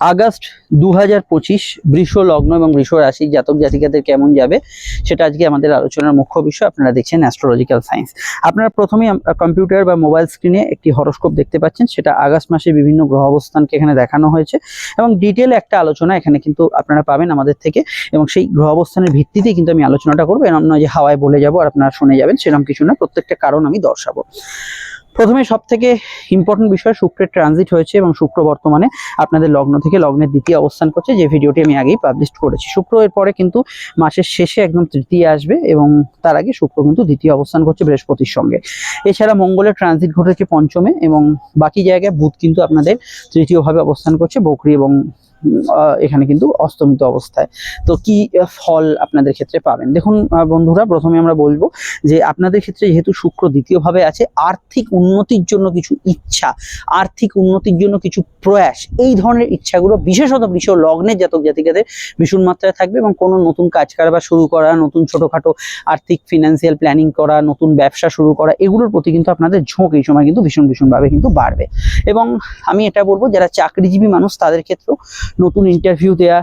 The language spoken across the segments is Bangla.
আগস্ট দু হাজার পঁচিশ বৃষ লগ্ন এবং বৃষ রাশি জাতক জাতিকাদের কেমন যাবে, সেটা আজকে আমাদের আলোচনার মুখ্য বিষয়। আপনারা দেখছেন অ্যাস্ট্রোলজিক্যাল সায়েন্স আপনারা প্রথমেই কম্পিউটার বা মোবাইল স্ক্রিনে একটি হরস্কোপ দেখতে পাচ্ছেন, সেটা আগস্ট মাসে বিভিন্ন গ্রহ অবস্থানকে এখানে দেখানো হয়েছে এবং ডিটেল একটা আলোচনা এখানে কিন্তু আপনারা পাবেন আমাদের থেকে এবং সেই গ্রহ অবস্থানের ভিত্তিতেই কিন্তু আমি আলোচনাটা করব। এরম নয় যে হাওয়ায় বলে যাব আর আপনারা শুনে যাবেন সেরকম কিছু না। প্রত্যেকটা কারণ আমি দর্শাবো। প্রথমে সব থেকে ইম্পর্টেন্ট বিষয় শুক্রের ট্রানজিট হয়েছে এবং শুক্র বর্তমানে আপনাদের লগ্ন থেকে লগ্নের দ্বিতীয় অবস্থান করছে, যে ভিডিওটি আমি আগেই পাবলিশ করেছি। শুক্র এর পরে কিন্তু মাসের শেষে একদম তৃতীয় আসবে এবং তার আগে শুক্র কিন্তু দ্বিতীয় অবস্থান করছে বৃহস্পতির সঙ্গে। এছাড়া মঙ্গলের ট্রানজিট ঘটেছে পঞ্চমে এবং বাকি জায়গায় বুধ কিন্তু আপনাদের তৃতীয়ভাবে অবস্থান করছে বকরি এবং এখানে কিন্তু অস্তমিত অবস্থায়। তো কি ফল আপনাদের ক্ষেত্রে পাবেন? দেখুন বন্ধুরা, প্রথমে আমরা বলব যে আপনাদের ক্ষেত্রে যেহেতু শুক্র দ্বিতীয়ভাবে আছে, আর্থিক উন্নতির জন্য কিছু ইচ্ছা, আর্থিক উন্নতির জন্য কিছু প্রয়াস, এই ধরনের ইচ্ছাগুলো বিশেষত বৃষ লগ্নের জাতক জাতিকাদের ভীষণ মাত্রায় থাকবে এবং কোনো নতুন কাজ কারবার শুরু করা, নতুন ছোটোখাটো আর্থিক ফিনান্সিয়াল প্ল্যানিং করা, নতুন ব্যবসা শুরু করা, এগুলোর প্রতি কিন্তু আপনাদের ঝোঁক এই সময় কিন্তু ভীষণ ভীষণভাবে কিন্তু বাড়বে। এবং আমি এটা বলব, যারা চাকরিজীবী মানুষ, তাদের ক্ষেত্রেও নতুন ইন্টারভিউ দেওয়া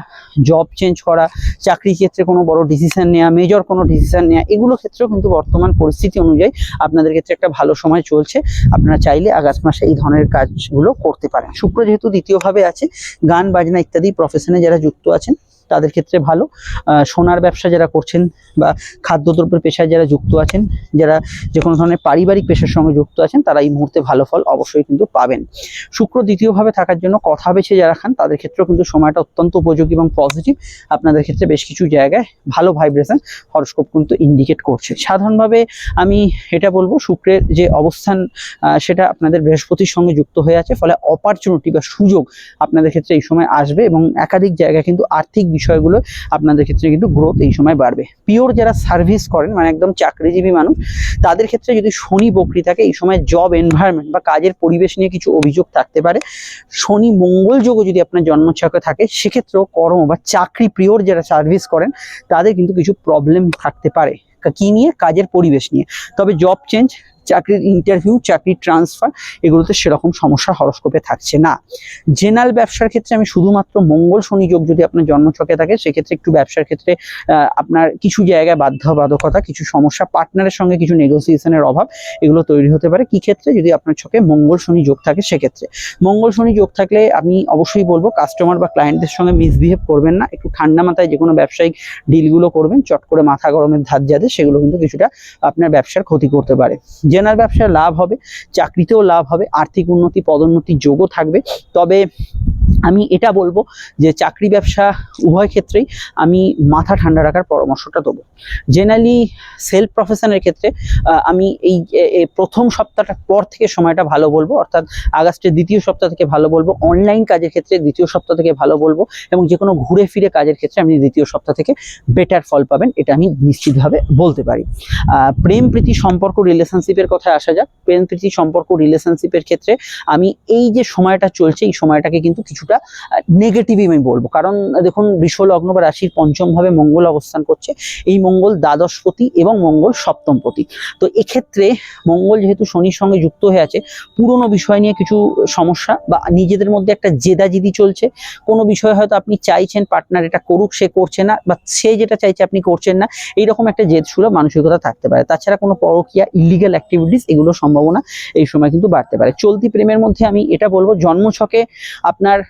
জব চেঞ্জ করা, চাকরি ক্ষেত্রে কোনো বড় ডিসিশন নেওয়া মেজর কোনো ডিসিশন নেওয়া এগুলো ক্ষেত্রেও কিন্তু বর্তমান পরিস্থিতি অনুযায়ী আপনাদের ক্ষেত্রে একটা ভালো সময় চলছে। আপনারা চাইলে আগস্ট মাসে এই ধরনের কাজগুলো করতে পারেন। শুক্র যেহেতু দ্বিতীয়ভাবে আছে, গান, বাজনা ইত্যাদি প্রফেশনে যারা যুক্ত আছেন তাদের ক্ষেত্রে ভালো। সোনার ব্যবসা যারা করছেন বা খাদ্যদ্রব্যের পেশায় যারা যুক্ত আছেন, যারা যে কোনো ধরনের পারিবারিক পেশার সঙ্গে যুক্ত আছেন, তারা এই মুহূর্তে ভালো ফল অবশ্যই কিন্তু পাবেন। শুক্র দ্বিতীয়ভাবে থাকার জন্য কথা বেছে যারা খান, তাদের ক্ষেত্রেও কিন্তু সময়টা অত্যন্ত উপযোগী এবং পজিটিভ আপনাদের ক্ষেত্রে বেশ কিছু জায়গায় ভালো ভাইব্রেশন হরস্কোপ কিন্তু ইন্ডিকেট করছে। সাধারণভাবে আমি এটা বলব, শুক্রের যে অবস্থান সেটা আপনাদের বৃহস্পতির সঙ্গে যুক্ত হয়ে আছে, ফলে অপরচুনিটি বা সুযোগ আপনাদের ক্ষেত্রে এই সময় আসবে এবং একাধিক জায়গায় কিন্তু আর্থিক বিষয়গুলো আপনাদের ক্ষেত্রে কিন্তু গ্রোথ এই সময় বাড়বে। পিওর যারা সার্ভিস করেন মানে একদম চাকরিজীবী মানুষ, তাদের ক্ষেত্রে যদি শনি বকরি থাকে, এই সময় জব এনভায়রনমেন্ট বা কাজের পরিবেশ নিয়ে কিছু অভিযোগ থাকতে পারে। শনি মঙ্গল যোগও যদি আপনার জন্মছকে থাকে, সেক্ষেত্রেও কর্ম বা চাকরি প্রিয়র যারা সার্ভিস করেন, তাদের কিন্তু কিছু প্রবলেম থাকতে পারে। কি নিয়ে? কাজের পরিবেশ নিয়ে। তবে জব চেঞ্জ চাকরির ইন্টারভিউ চাকরির ট্রান্সফার এগুলোতে সেরকম সমস্যা হরস্কোপে থাকছে না। জেনারেল ব্যবসার ক্ষেত্রে আমি শুধুমাত্র মঙ্গল শনি যোগ যদি আপনার জন্মছকে থাকে, সেক্ষেত্রে একটু ব্যবসার ক্ষেত্রে আপনার কিছু জায়গায় বাধ্যবাধকতা, কিছু সমস্যা পার্টনারের সঙ্গে কিছু নেগোসিয়েশনের অভাব, এগুলো তৈরি হতে পারে। কি ক্ষেত্রে? যদি আপনার ছকে মঙ্গল শনি যোগ থাকে, সেক্ষেত্রে। মঙ্গল শনি যোগ থাকলে আমি অবশ্যই বলব কাস্টমার বা ক্লায়েন্টদের সঙ্গে মিসবিহেভ করবেন না। একটু ঠান্ডা মাথায় যে কোনো ব্যবসায়িক ডিলগুলো করবেন, চট করে মাথা গরমের ধার যাদের, সেগুলো কিন্তু কিছুটা আপনার ব্যবসার ক্ষতি করতে পারে। জেনারেল ব্যবসায় লাভ হবে চাকরিতেও লাভ হবে আর্থিক উন্নতি পদোন্নতি যোগও থাকবে। তবে আমি এটা বলব যে চাকরি ব্যবসা উভয় ক্ষেত্রেই আমি মাথা ঠান্ডা রাখার পরামর্শটা দেবো। জেনারেলি সেলফ প্রফেশনের ক্ষেত্রে আমি এই প্রথম সপ্তাহটার পর থেকে সময়টা ভালো বলব, অর্থাৎ আগস্টের দ্বিতীয় সপ্তাহ থেকে ভালো বলব অনলাইন কাজের ক্ষেত্রে দ্বিতীয় সপ্তাহ থেকে ভালো বলব, এবং যে কোনো ঘুরে ফিরে কাজের ক্ষেত্রে আপনি দ্বিতীয় সপ্তাহ থেকে বেটার ফল পাবেন, এটা আমি নিশ্চিতভাবে বলতে পারি। প্রেম, প্রীতি, সম্পর্ক রিলেশনশিপের কথায় আসা যাক। প্রেম, প্রীতি, সম্পর্ক রিলেশনশিপের ক্ষেত্রে আমি এই যে সময়টা চলছে, এই সময়টাকে কিন্তু কিছুটা নেগেটিভই আমি বলব। কারণ, দেখুন বৃষ লগ্ন বা রাশির পঞ্চম ভাবে মঙ্গল অবস্থান করছে। এই মঙ্গল দ্বাদশপতি এবং মঙ্গল সপ্তমপতি। তো এক্ষেত্রে মঙ্গল যেহেতু শনির সঙ্গে যুক্ত হয়ে আছে, পুরনো বিষয় নিয়ে কিছু সমস্যা বা নিজেদের মধ্যে একটা জেদাজিদি চলছে। কোনো বিষয়ে হয়তো আপনি চাইছেন পার্টনার এটা করুক, সে করছে না, বা সে যেটা চাইছে আপনি করছেন না, এইরকম একটা জেদ মানসিকতা থাকতে পারে। তাছাড়া কোনো পরকীয়া ইলিগাল অ্যাক্টিভিটিস এগুলো সম্ভাবনা এই সময় কিন্তু বাড়তে পারে। চলতি প্রেমের মধ্যে আমি এটা বলব, জন্মছকে আপনার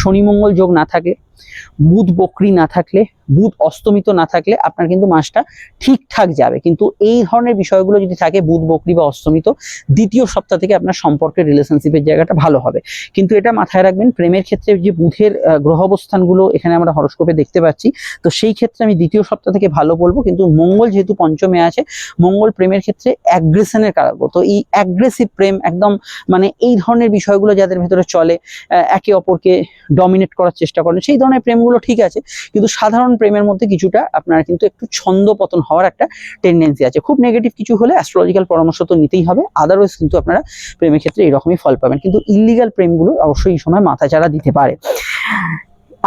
শনি মঙ্গল যোগ না থাকে বুধ বকরি না থাকলে, বুধ অস্তমিত না থাকলে আপনার কিন্তু মাসটা ঠিকঠাক যাবে। কিন্তু এই ধরনের বিষয়গুলো যদি থাকে, বুধ বকরি বা অস্তমিত, দ্বিতীয় সপ্তাহ থেকে আপনার সম্পর্কের রিলেশনশিপের জায়গাটা ভালো হবে। কিন্তু এটা মাথায় রাখবেন, প্রেমের ক্ষেত্রে যে বুধের গ্রহ অবস্থানগুলো এখানে আমরা হরস্কোপে দেখতে পাচ্ছি, তো সেই ক্ষেত্রে আমি দ্বিতীয় সপ্তাহ থেকে ভালো বলব। কিন্তু মঙ্গল যেহেতু পঞ্চমে আছে, মঙ্গল প্রেমের ক্ষেত্রে অ্যাগ্রেশনের কারক তো এই অ্যাগ্রেসিভ প্রেম একদম মানে এই ধরনের বিষয়গুলো যাদের ভেতরে চলে একে অপরকে ডমিনেট করার চেষ্টা করেন। সেই ধরনের প্রেমগুলো ঠিক আছে, কিন্তু সাধারণ প্রেমের মধ্যে কিছুটা আপনার কিন্তু একটু ছন্দ পতন হওয়ার একটা টেন্ডেন্সি আছে। খুব নেগেটিভ কিছু হলে অ্যাস্ট্রোলজিক্যাল পরামর্শ তো নিতেই হবে আদারওয়াইজ কিন্তু আপনারা প্রেমের ক্ষেত্রে এরকমই ফল পাবেন। কিন্তু ইলিগাল প্রেমগুলো অবশ্যই এই সময় মাথাচাড়া দিতে পারে।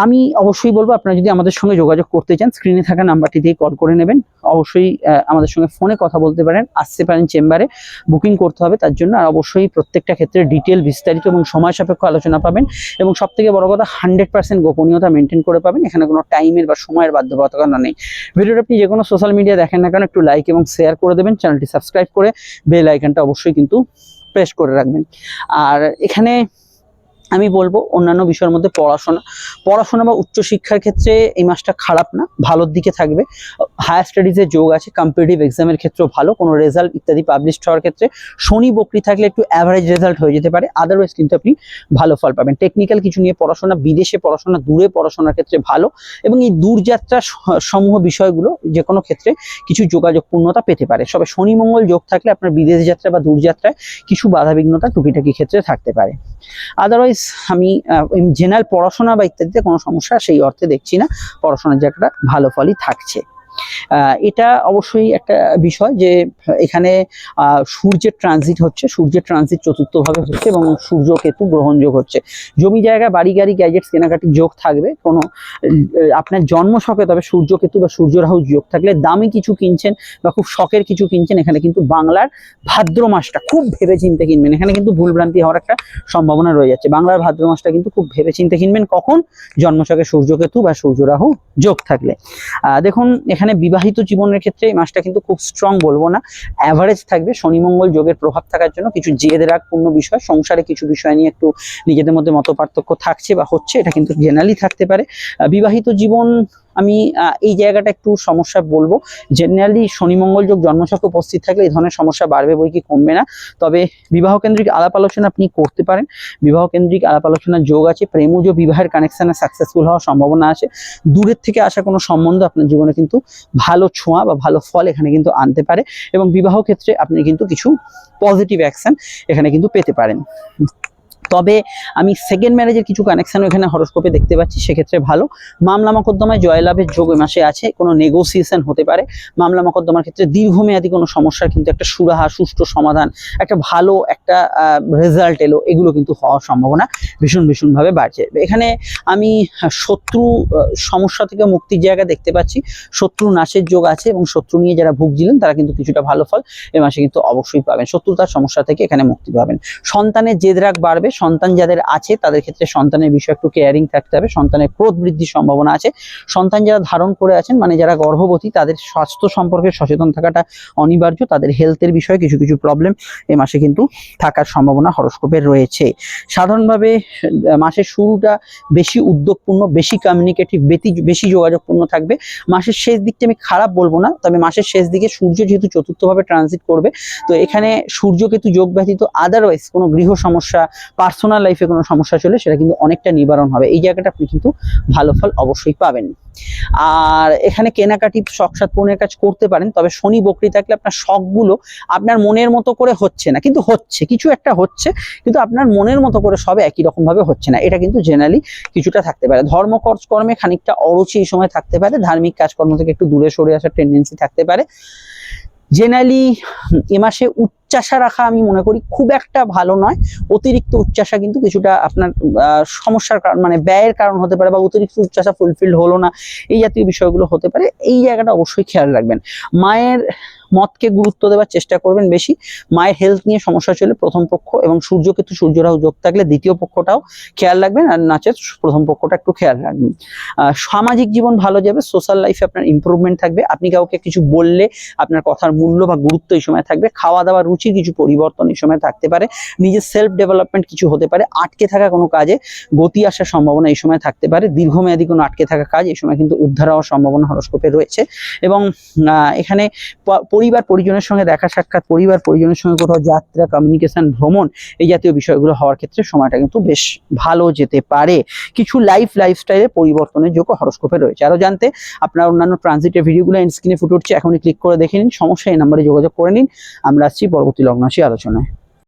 আমি অবশ্যই বলব, আপনারা যদি আমাদের সঙ্গে যোগাযোগ করতে চান স্ক্রিনে থাকা নাম্বারটি দিয়ে কল করে নেবেন। অবশ্যই আমাদের সঙ্গে ফোনে কথা বলতে পারেন, আসতে পারেন চেম্বারে বুকিং করতে হবে, তার জন্য আর অবশ্যই প্রত্যেকটা ক্ষেত্রে ডিটেল বিস্তারিত এবং সময় সাপেক্ষ আলোচনা পাবেন এবং সব থেকে বড় কথা হান্ড্রেড পার্সেন্ট গোপনীয়তা মেনটেন করে পাবেন, এখানে কোনো টাইমের বা সময়ের বাধ্যবাধকতা নেই। ভিডিওটা আপনি যে কোনো সোশ্যাল মিডিয়া দেখেন না কেন, একটু লাইক এবং শেয়ার করে দেবেন চ্যানেলটি সাবস্ক্রাইব করে বেল আইকনটা অবশ্যই কিন্তু প্রেস করে রাখবেন। আর এখানে আমি বলব অন্যান্য বিষয়ের মধ্যে পড়াশোনা পড়াশোনা বা উচ্চশিক্ষার ক্ষেত্রে এই মাসটা খারাপ না, ভালোর দিকে থাকবে। হায়ার স্টাডিজের যোগ আছে কম্পিটিটিভ এক্সামের ক্ষেত্রেও ভালো, কোনো রেজাল্ট ইত্যাদি পাবলিশ হওয়ার ক্ষেত্রে শনি বকরি থাকলে একটু অ্যাভারেজ রেজাল্ট হয়ে যেতে পারে আদারওয়াইজ কিন্তু আপনি ভালো ফল পাবেন। টেকনিক্যাল কিছু নিয়ে পড়াশোনা, বিদেশে পড়াশোনা, দূরে পড়াশোনার ক্ষেত্রে ভালো, এবং এই দূরযাত্রা সমূহ বিষয়গুলো যে কোনো ক্ষেত্রে কিছু যোগাযোগ পূর্ণতা পেতে পারে। সবে শনি মঙ্গল যোগ থাকলে আপনার বিদেশ যাত্রা বা দূরযাত্রায় কিছু বাধাবিঘ্নতা টুকিটাকি ক্ষেত্রে থাকতে পারে। আদারওয়াইজ আমি জেনারেল পড়াশোনা বা ইত্যাদিতে কোনো সমস্যা সেই অর্থে দেখছি না। পড়াশোনার যে একটা ভালো ফলই থাকছে। এটা অবশ্যই একটা বিষয় যে এখানে সূর্যের ট্রানজিট হচ্ছে, সূর্যের ট্রানজিট চতুর্থভাবে হচ্ছে এবং সূর্য কেতু গ্রহণযোগ হচ্ছে। জমি জায়গা, বাড়ি গাড়ি গ্যাজেটস কেনাকাটির যোগ থাকবে। কোনো আপনার জন্ম শখে তবে সূর্য কেতু বা সূর্য রাহু যোগ থাকলে দামি কিছু কিনছেন বা খুব শখের কিছু কিনছেন, এখানে কিন্তু বাংলার ভাদ্র মাসটা খুব ভেবে চিন্তে কিনবেন। এখানে কিন্তু ভুলভ্রান্তি হওয়ার একটা সম্ভাবনা রয়ে যাচ্ছে। বাংলার ভাদ্র মাসটা কিন্তু খুব ভেবে চিন্তে কিনবেন কখন? জন্মছকে সূর্যকেতু বা সূর্য রাহু যোগ থাকলে। দেখুন, এখানে বিবাহিত জীবনের ক্ষেত্রে এই মাসটা কিন্তু খুব স্ট্রং বলব না। অ্যাভারেজ থাকবে শনিমঙ্গল যোগের প্রভাব থাকার জন্য কিছু জেদ রাগপূর্ণ বিষয়, সংসারে কিছু বিষয় নিয়ে একটু নিজেদের মধ্যে মত পার্থক্য থাকছে বা হচ্ছে, এটা কিন্তু জেনারেলি থাকতে পারে। বিবাহিত জীবন আমি এই জায়গাটা একটু সমস্যা বলব। জেনারেলি শনি মঙ্গল যোগ জন্মছকে উপস্থিত থাকলে এই ধরনের সমস্যা বাড়বে বই কি কমবে না। তবে বিবাহ কেন্দ্রিক আলাপ আলোচনা আপনি করতে পারেন। বিবাহ কেন্দ্রিক আলাপ আলোচনার যোগ আছে। প্রেম প্রেমজ বিবাহের কানেকশনে সাকসেসফুল হওয়ার সম্ভাবনা আছে। দূরের থেকে আসা কোনো সম্বন্ধ আপনার জীবনে কিন্তু ভালো ছোঁয়া বা ভালো ফল এখানে কিন্তু আনতে পারে এবং বিবাহ ক্ষেত্রে আপনি কিন্তু কিছু পজিটিভ অ্যাকশন এখানে কিন্তু পেতে পারেন। তবে আমি সেকেন্ড ম্যারেজের কিছু কানেকশনও এখানে হরস্কোপে দেখতে পাচ্ছি, সেক্ষেত্রে ভালো। মামলা মোকদ্দমায় জয়লাভের যোগ এ মাসে আছে, কোনো নেগোসিয়েশন হতে পারে। মামলা মোকদ্দমার ক্ষেত্রে দীর্ঘমেয়াদী কোনো সমস্যার কিন্তু একটা সুরাহা, সুষ্ঠু সমাধান, একটা ভালো একটা রেজাল্ট এলো, এগুলো কিন্তু হওয়ার সম্ভাবনা ভীষণ, ভীষণভাবে বাড়ছে। এখানে আমি শত্রু সমস্যা থেকে মুক্তির জায়গা দেখতে পাচ্ছি। শত্রু নাশের যোগ আছে এবং শত্রু নিয়ে যারা ভুগছিলেন, তারা কিন্তু কিছুটা ভালো ফল এ মাসে কিন্তু অবশ্যই পাবেন। শত্রুতার সমস্যা থেকে এখানে মুক্তি পাবেন। সন্তানের জেদ রাগ বাড়বে সন্তান যাদের আছে, তাদের ক্ষেত্রে সন্তানের বিষয়ে একটু কেয়ারিং থাকতে হবে। সন্তানের ক্রোধ বৃদ্ধির সম্ভাবনা আছে। সন্তান যারা ধারণ করে আছেন মানে যারা গর্ভবতী, তাদের স্বাস্থ্য সম্পর্কে সচেতন থাকাটা অনিবার্য। তাদের হেলথের বিষয়ে কিছু কিছু প্রবলেম এই মাসে কিন্তু থাকার সম্ভাবনা হরস্কোপের রয়েছে। সাধারণভাবে মাসের শুরুটা বেশি উদ্যোগপূর্ণ, বেশি কমিউনিকেটিভ বেশি বেশি যোগাযোগপূর্ণ থাকবে। মাসের শেষ দিকটা আমি খারাপ বলব না, তবে মাসের শেষ দিকে সূর্য যেহেতু চতুর্থভাবে ট্রানজিট করবে, তো এখানে সূর্য কেতু যোগ ব্যতীত আদারওয়াইজ কোনো গৃহ সমস্যা পার্সোনাল লাইফে কোনো সমস্যা চলে, সেটা কিন্তু অনেকটা নিবারণ হবে। এই জায়গাটা আপনি কিন্তু ভালো ফল অবশ্যই পাবেন। আর এখানে কেনাকাটি শখসাত পূরণের কাজ করতে পারেন, তবে শনি বকরি থাকলে আপনার শখগুলো আপনার মনের মতো করে হচ্ছে না। কিন্তু হচ্ছে, কিছু একটা হচ্ছে, কিন্তু আপনার মনের মতো করে সব একই রকম ভাবে হচ্ছে না। এটা কিন্তু জেনারেলি কিছুটা থাকতে পারে। ধর্ম কর্ম- খানিকটা অরুচি এই সময় থাকতে পারে। ধার্মিক কাজকর্ম থেকে একটু দূরে সরে আসার টেন্ডেন্সি থাকতে পারে। জেনারেলি এ মাসে উচ্চাসা রাখা আমি মনে করি খুব একটা ভালো নয়। অতিরিক্ত উচ্চাসা কিন্তু কিছুটা আপনার সমস্যার কারণ মানে ব্যয়ের কারণ হতে পারে বা অতিরিক্ত উচ্চাসা ফুলফিল হলো না, এই জাতীয় বিষয়গুলো হতে পারে, এই জায়গাটা অবশ্যই খেয়াল রাখবেন। মায়ের মতকে গুরুত্ব দেওয়ার চেষ্টা করবেন বেশি। মায়ের হেলথ নিয়ে সমস্যা চলে প্রথম পক্ষ এবং সূর্যকেতু সূর্যরাহু যোগ থাকলে দ্বিতীয় পক্ষটাও খেয়াল রাখবেন আর নাচের প্রথম পক্ষটা একটু খেয়াল রাখবেন। সামাজিক জীবন ভালো যাবে সোশ্যাল লাইফে আপনার ইমপ্রুভমেন্ট থাকবে। আপনি কাউকে কিছু বললে আপনার কথার মূল্য বা গুরুত্ব এই সময় থাকবে। খাওয়া দাওয়া রুচির কিছু পরিবর্তন এই সময় থাকতে পারে। নিজের সেলফ ডেভেলপমেন্ট কিছু হতে পারে। আটকে থাকা কোনো কাজে গতি আসার সম্ভাবনা এই সময় থাকতে পারে। দীর্ঘমেয়াদী কোনো আটকে থাকা কাজ এই সময় কিন্তু উদ্ধার হওয়ার সম্ভাবনা হরস্কোপে রয়েছে। এবং এখানে পরিবার পরিজনের সঙ্গে দেখা সাক্ষাৎ, পরিবার পরিজনের সঙ্গে কোথাও যাত্রা কমিউনিকেশন ভ্রমণ এই জাতীয় বিষয়গুলো হওয়ার ক্ষেত্রে সময়টা কিন্তু বেশ ভালো যেতে পারে। কিছু লাইফ লাইফস্টাইলে পরিবর্তনের যোগ্য হরস্কোপে রয়েছে। আরও জানতে আপনার অন্যান্য ট্রানজিটের ভিডিওগুলো স্ক্রিনে ফুটে উঠছে। এখনই ক্লিক করে দেখে নিন। সমস্যা এই নাম্বারে যোগাযোগ করে নিন। আমরা আসছি পরবর্তী লগ্নাশী আলোচনায়।